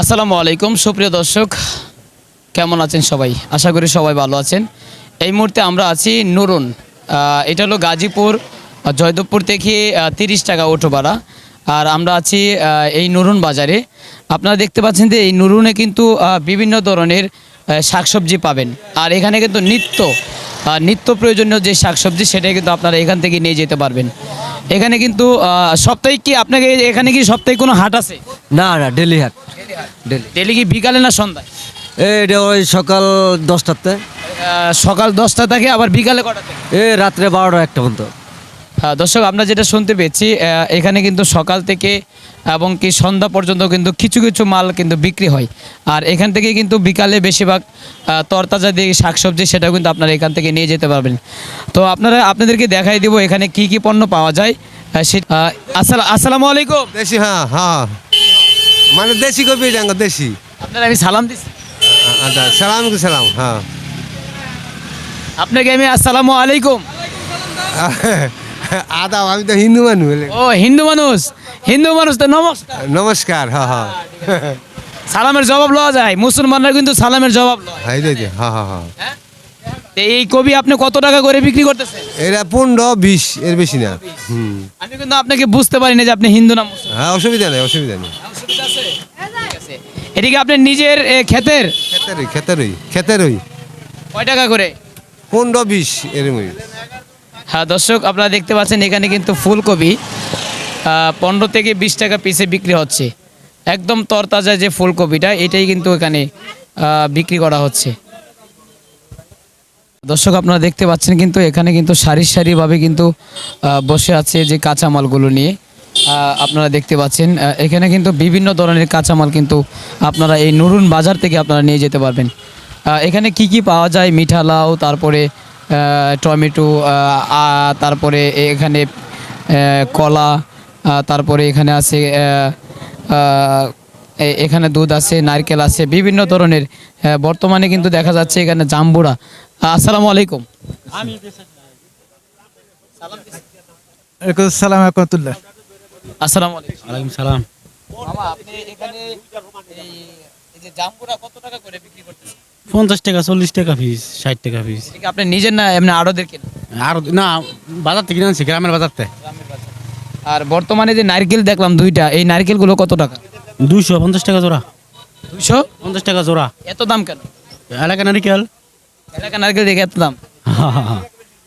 আসসালামু আলাইকুম, সুপ্রিয় দর্শক। কেমন আছেন সবাই? আশা করি সবাই ভালো আছেন। এই মুহূর্তে আমরা আছি নুরুন। এটা হলো গাজীপুর, জয়দেবপুর থেকে তিরিশ টাকা অটো ভাড়া। আর আমরা আছি এই নুরুন বাজারে। আপনারা দেখতে পাচ্ছেন যে এই নুরুনে কিন্তু বিভিন্ন ধরনের শাকসবজি পাবেন। আর এখানে কিন্তু নিত্য নিত্য প্রয়োজনীয় যে শাকসবজি, সেটাই কিন্তু আপনারা এখান থেকে নিয়ে যেতে পারবেন। এখানে কিন্তু সপ্তাহে কি আপনাকে, এখানে কি সপ্তাহে কোনো হাট আছে? না না, ডেলি হাট। ডেলি ডেলি কি বিকালে না সন্ধ্যায়? এটা ওই সকাল দশটাতে। সকাল দশটা থেকে আবার বিকালে কটা এ রাত্রে বারোটা একটা পর্যন্ত। হ্যাঁ, দর্শক আমরা যেটা শুনতে পেয়েছি এখানে কিন্তু সকাল থেকে এবং কি সন্ধ্যা পর্যন্ত কিন্তু কিছু কিছু মাল কিন্তু বিক্রি হয়। আর এখান থেকে কিন্তু বিকালে বেশিরভাগ তরতাজা দিয়ে শাকসবজি সেটাও কিন্তু আপনারা এখান থেকে নিয়ে যেতে পারবেন। তো আপনারা আপনাদেরকে দেখাই দিব এখানে কি কি পণ্য পাওয়া যায়। আসসালামু আলাইকুম। দেশি হ্যাঁ হ্যাঁ। মানে দেশি কপি ডাঙ্গ দেশি। আপনারা আমি সালাম দিচ্ছি আচ্ছা সালাম সালাম হ্যাঁ। আপনাকে আমি আসসালামু আলাইকুম। আদা আমি তো হিন্দু মানুষ বলে। ও হিন্দু মানুষ। হিন্দু মানুষ তো নমস্কার। নমস্কার হ্যাঁ হ্যাঁ। সালামের জবাব লওয়া যায়। মুসলমানরা কিন্তু সালামের জবাব লয়। রে রে, হ্যাঁ হ্যাঁ হ্যাঁ। এই কবি আপনি কত টাকা করে বিক্রি করতেছেন? এরা পনেরো বিশ এর বেশি না। হুম। আমি কিন্তু আপনাকে বুঝতে পারি না যে আপনি হিন্দু না হ্যাঁ অসুবিধা নেই অসুবিধা নেই অসুবিধা আছে? ঠিক আছে। এদিকে আপনি নিজের এ, ক্ষেতের? খেতেরই খেতেরই খেতেরই কয় টাকা করে? পনেরো বিশ এরমই হ্যাঁ দর্শক আপনারা দেখতে পাচ্ছেন এখানে কিন্তু ফুলকপি পনেরো থেকে বিশ টাকা পিসে বিক্রি হচ্ছে। একদম তরতাজা যে ফুলকপিটা এটাই কিন্তু এখানে আহ, বিক্রি করা হচ্ছে। দর্শক আপনারা দেখতে পাচ্ছেন কিন্তু এখানে কিন্তু সারি সারিভাবে কিন্তু আহ, বসে আছে যে কাঁচামালগুলো নিয়ে। আপনারা দেখতে পাচ্ছেন এখানে কিন্তু বিভিন্ন ধরনের কাঁচামাল কিন্তু আপনারা এই নুরুন বাজার থেকে আপনারা নিয়ে যেতে পারবেন। এখানে কি কি পাওয়া যায়? মিঠা লাউ তারপরে টমেটো তারপরে এখানে কলা তারপরে এখানে আছে এখানে দুধ আছে, নারকেল আছে, বিভিন্ন ধরনের বর্তমানে কিন্তু দেখা যাচ্ছে এখানে জাম্বুরা। আসসালামু আলাইকুম। সালাম রহমতুল্লাহ। আসসালামু আলাইকুম। ওয়ালাইকুম সালাম। মামা আপনি এখানে এই এই যে জাম্বুরা কত টাকা করে বিক্রি করতেছেন? পঞ্চাশ টাকা চল্লিশ টাকা পিস ষাট টাকা পিস আপনি নিজের না এমনি আড়দের কেন? আর না বাজার থেকে আনছি গ্রামের বাজারতে আর বর্তমানে যে নারকেল দেখলাম দুইটা এই নারকেলগুলো কত টাকা? দুইশো পঞ্চাশ টাকা জোড়া। দুইশো? পঞ্চাশ টাকা জোড়া। এত দাম কেন? এলাকা নারিকেল। এলাকা নারকেল দেখে এত দাম।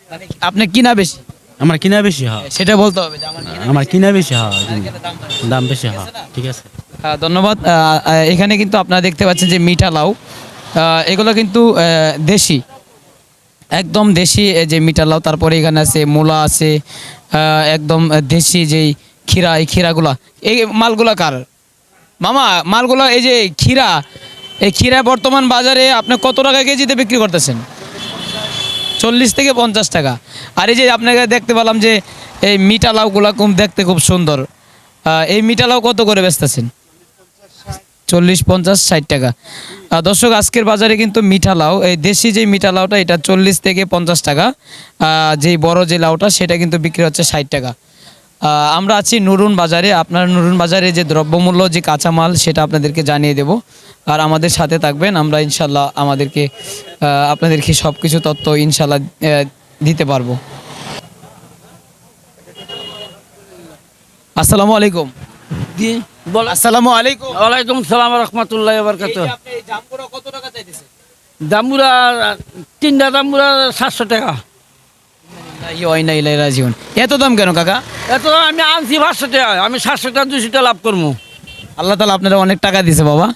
মানে আপনি কিনা বেশি? আমার কিনা বেশি হ্যাঁ। সেটা বলতে হবে যে আমার কিনা আমার কিনা বেশি হ্যাঁ দাম বেশি। হ্যাঁ ঠিক আছে ধন্যবাদ। এখানে কিন্তু আপনারা দেখতে পাচ্ছেন যে মিঠা লাউ। এগুলো কিন্তু দেশি। একদম দেশি এই যে মিঠা লাউ। তারপরে এখানে আছে মূলা আছে একদম দেশি যেই ক্ষীরা এই ক্ষীরাগুলা। এই মালগুলা কার? মামা মালগুলা এই যে ক্ষীরা এই ক্ষীরা বর্তমান বাজারে আপনি কত টাকা কেজিতে বিক্রি করতেছেন? চল্লিশ থেকে পঞ্চাশ টাকা। আর এই যে আপনাকে দেখতে পেলাম যে এই মিঠা লাউগুলা খুব দেখতে খুব সুন্দর। এই মিঠা লাউ কত করে বেচতেছেন চল্লিশ, পঞ্চাশ, ষাট টাকা। দর্শক, আজকের বাজারে কিন্তু মিঠা লাউ এই দেশি যে মিঠা লাউটা এটা চল্লিশ থেকে পঞ্চাশ টাকা। যেই বড় যে লাউটা, সেটা কিন্তু বিক্রি হচ্ছে ষাট টাকা। আমরা আছি নুরুন বাজারে। আপনার নুরুন বাজারে যে দ্রব্যমূল্য যে কাঁচামাল সেটা আপনাদেরকে জানিয়ে দেব। আর আমাদের সাথে থাকবেন আমরা ইনশাল্লাহ আমাদেরকে আপনাদেরকে সব কিছু তথ্য ইনশাল্লাহ দিতে পারব। আসসালামু আলাইকুম। আসসালামু আলাইকুম। ওয়ালাইকুম সালাম রহমতুল্লাহ বরকাত এই যে আপনি এই জামগুলো কত টাকা চাইতেছেন? দামুরা তিনটা সাতশো টাকা। এত দাম কেন কাকা? এত আমি আনছি পাঁচশো টাকা আমি সাতশো টাকা দুশো টাকা লাভ করব। আল্লাহ তালা আপনারা অনেক টাকা দিছে বাবা।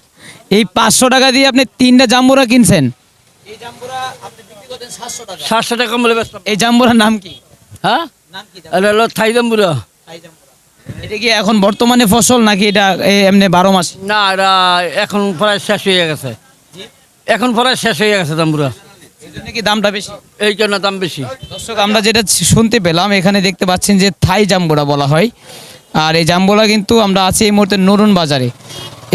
এই পাঁচশো টাকা দিয়ে আপনি তিনটা জাম্বুরা কিনছেন? সাতশো টাকা। বলে এই জাম্বুরার নাম কি? হ্যাঁ? থাই দামুরা এটা কি এখন বর্তমানে ফসল নাকি এটা এমনি বারো মাস? না এটা এখন প্রায় শেষ হয়ে গেছে। এখন প্রায় শেষ হয়ে গেছে জন্য কি দামটা বেশি? এই জন্য দাম বেশি। দর্শক আমরা যেটা শুনতে পেলাম এখানে দেখতে পাচ্ছেন যে থাই জাম্বুরা বলা হয়। আর এই জাম্বুরা কিন্তু আমরা আছি এই মুহূর্তে নরুন বাজারে।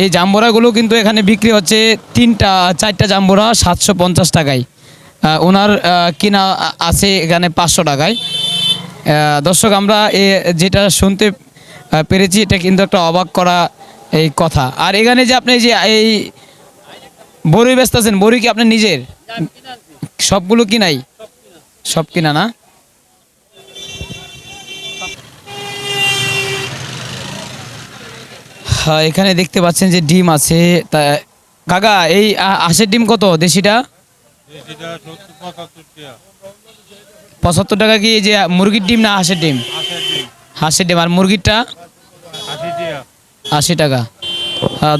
এই জাম্বুরাগুলো কিন্তু এখানে বিক্রি হচ্ছে তিনটা চারটা জাম্বুরা সাতশো পঞ্চাশ টাকায়। ওনার কিনা আছে এখানে পাঁচশো টাকায়। দর্শক আমরা এ যেটা শুনতে পেরেছি এটা কিন্তু একটা অবাক করা এই কথা। আর এখানে যে আপনি যে এই বড়ি ব্যস্ত আছেন বড়ি কি আপনার নিজের? সবগুলো কি নাই? সব কিনা না হ্যাঁ এখানে দেখতে পাচ্ছেন যে ডিম আছে। তা, কাকা, এই হাঁসের ডিম কত দেশিটা? পঁচাত্তর টাকা কি যে মুরগির ডিম না হাঁসের ডিম? হাঁসের ডিম। আর মুরগিরটা? আশি টাকা।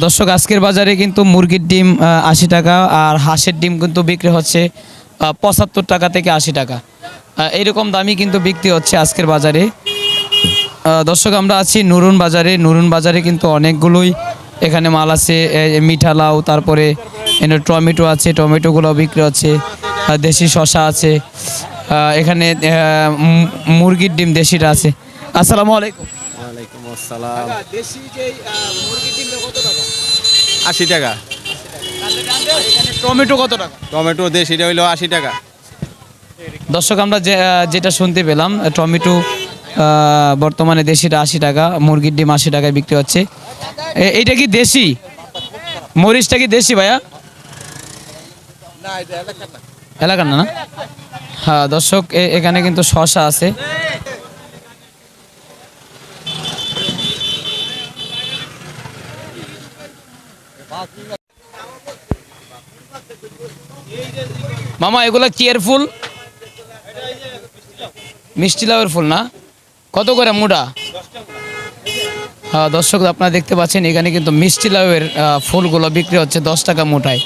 দর্শক, আজকের বাজারে কিন্তু মুরগির ডিম আশি টাকা, আর হাঁসের ডিম কিন্তু বিক্রি হচ্ছে পঁচাত্তর টাকা থেকে আশি টাকা। এইরকম দামই কিন্তু বিক্রি হচ্ছে আজকের বাজারে। দর্শক আমরা আছি নুরুন বাজারে। নুরুন বাজারে কিন্তু অনেকগুলোই এখানে মাল আছে। মিঠা লাউ তারপরে এখানে টমেটো আছে টমেটোগুলো বিক্রি হচ্ছে। দেশি শশা আছে। এখানে মুরগির ডিম দেশিটা আছে। আসসালামু আলাইকুম। ওয়ালাইকুম আসসালাম। দেশি যে মুরগির ডিমটা কত টাকা? আশি টাকা। এখানে টমেটো কত টাকা? টমেটো দেশিটা হইল আশি টাকা। দর্শক আমরা যে যেটা শুনতে পেলাম টমেটো বর্তমানে দেশিটা আশি টাকা মুরগির ডিম আশি টাকায় বিক্রি হচ্ছে। এইটা কি দেশি? মরিচটা কি দেশি ভাইয়া? এলাকার না। না হ্যাঁ দর্শক এ- এখানে কিন্তু শশা আছে। মামা, এগুলা কি এর ফুল? মিষ্টি লাউয়ের ফুল না? কত করে মোটা হ্যাঁ দর্শক, আপনারা দেখতে পাচ্ছেন, এখানে কিন্তু মিষ্টি লাউয়ের ফুলগুলো বিক্রি হচ্ছে দশ টাকা মোটায়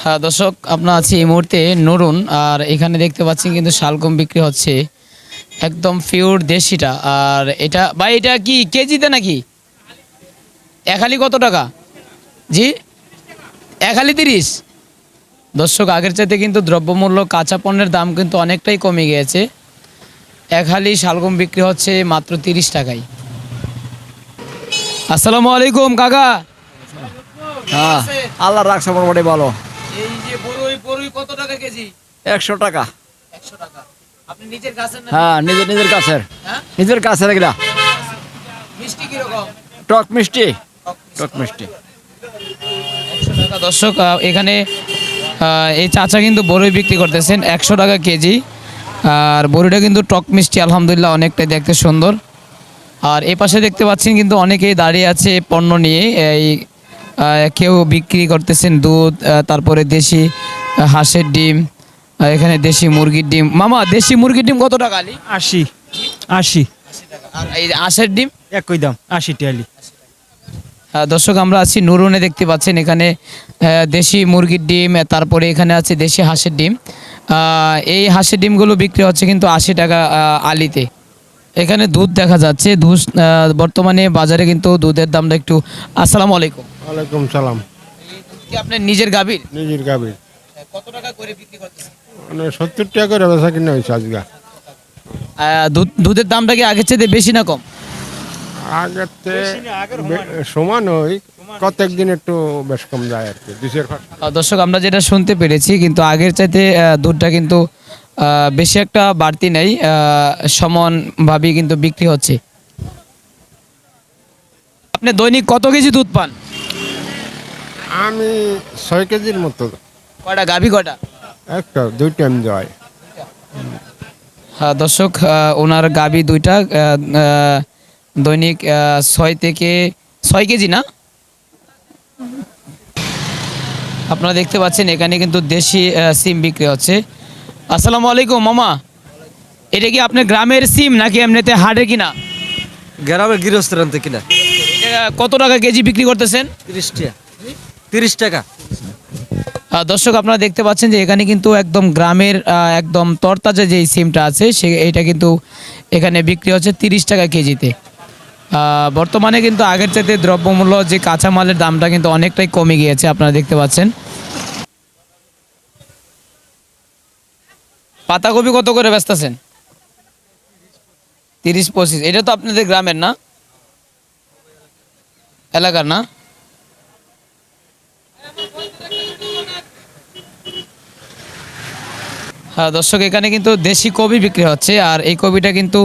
হ্যাঁ দর্শক, আপনার আছে এই মুহূর্তে নরুন, আর এখানে দেখতে পাচ্ছেন কিন্তু শালগম বিক্রি হচ্ছে। একদম পিওর দেশিটা, আর এটা, ভাই, এটা কি কেজিতে নাকি? একালি কত টাকা? জি? একালি তিরিশ? দর্শক আগের চাইতে কিন্তু দ্রব্যমূল্য কাঁচা পণ্যের দাম কিন্তু অনেকটাই কমে গিয়েছে। এক হালি শালগম বিক্রি হচ্ছে মাত্র তিরিশ টাকায়। আসসালামু আলাইকুম কাকা। হ্যাঁ আল্লাহ রাখছে মোটামুটি ভালো। এই যে বড়ই বড়ই কত টাকা কেজি? একশো টাকা। একশো টাকা। আপনি নিজের গাছের হ্যাঁ নিজের নিজের কাছের হ্যাঁ? নিজের কাছের এগুলা। মিষ্টি কীরকম? টক মিষ্টি। টক মিষ্টি। একশো টাকা দর্শক এখানে এই চাচা কিন্তু বড়ই বিক্রি করতেছেন একশো টাকা কেজি। আর বড়িটা কিন্তু টক মিষ্টি আলহামদুলিল্লাহ অনেকটাই দেখতে সুন্দর। আর এ পাশে দেখতে পাচ্ছেন কিন্তু অনেকেই দাঁড়িয়ে আছে পণ্য নিয়ে। এই কেউ বিক্রি করতেছেন দুধ তারপরে দেশি হাঁসের ডিম এখানে দেশি মুরগির ডিম। মামা দেশি মুরগির ডিম কত টাকা আলি? আশি আশি। আর এই হাঁসের ডিম? একই দাম আশি টিয়ালি আহ, দর্শক আমরা আছি নুরুনে দেখতে পাচ্ছেন এখানে দেশি মুরগির ডিম তারপরে এখানে আছে দেশি হাঁসের ডিম। এই হাঁসের ডিমগুলো বিক্রি হচ্ছে কিন্তু আশি টাকা আলিতে। এখানে দুধ দেখা যাচ্ছে দুধ বর্তমানে বাজারে কিন্তু দুধের দামটা একটু আসসালামু আলাইকুম। ওয়ালাইকুম সালাম। কি আপনার নিজের গাভীর? নিজের গাবি কত টাকা করে বিক্রি করতেছেন মানে সত্তর টাকা করে বেচা কিনা হয়েছে আজকে। দুধ দুধের দামটা কি আগের চেয়ে বেশি না কম? আগের সমান ওই প্রত্যেক দিন একটু বেশ কম যায় আর কি দুশের দর্শক আমরা যেটা শুনতে পেরেছি কিন্তু আগের চাইতে দুধটা কিন্তু বেশি একটা বাড়তি নেই আহ, সমানভাবেই কিন্তু বিক্রি হচ্ছে। আপনি দৈনিক কত কেজি দুধ পান? আমি ছয় কেজির মতো। কটা গাভী কটা একটা দুই টাইম যায় হ্যাঁ দর্শক ওনার গাভী দুইটা দৈনিক ছয় থেকে ছয় কেজি না? আপনারা দেখতে পাচ্ছেন এখানে কিন্তু দেশি সিম বিক্রি হচ্ছে। আসসালামু আলাইকুম মামা। এটা কি আপনার গ্রামের সিম নাকি এমনিতে হাটে কিনা? গ্রামের গৃহস্থের আনতে কিনা। কত টাকা কেজি বিক্রি করতেছেন? তিরিশ টাকা। তিরিশ টাকা। দর্শক আপনারা দেখতে পাচ্ছেন যে এখানে কিন্তু একদম গ্রামের একদম তরতাজা যেই সিমটা আছে সে এটা কিন্তু এখানে বিক্রি হচ্ছে তিরিশ টাকা কেজিতে। বর্তমানে কিন্তু আগের চাইতে দ্রব্যমূল্য যে কাঁচামালের দামটা কিন্তু অনেকটাই কমে গিয়েছে, আপনারা দেখতে পাচ্ছেন। পাতাকপি কত করে ব্যস্তাছেন তিরিশ পঁচিশ, এটা তো আপনাদের গ্রামের না? এলাকার না? হ্যাঁ দর্শক, এখানে কিন্তু দেশি কবি বিক্রি হচ্ছে, আর এই কবিটা কিন্তু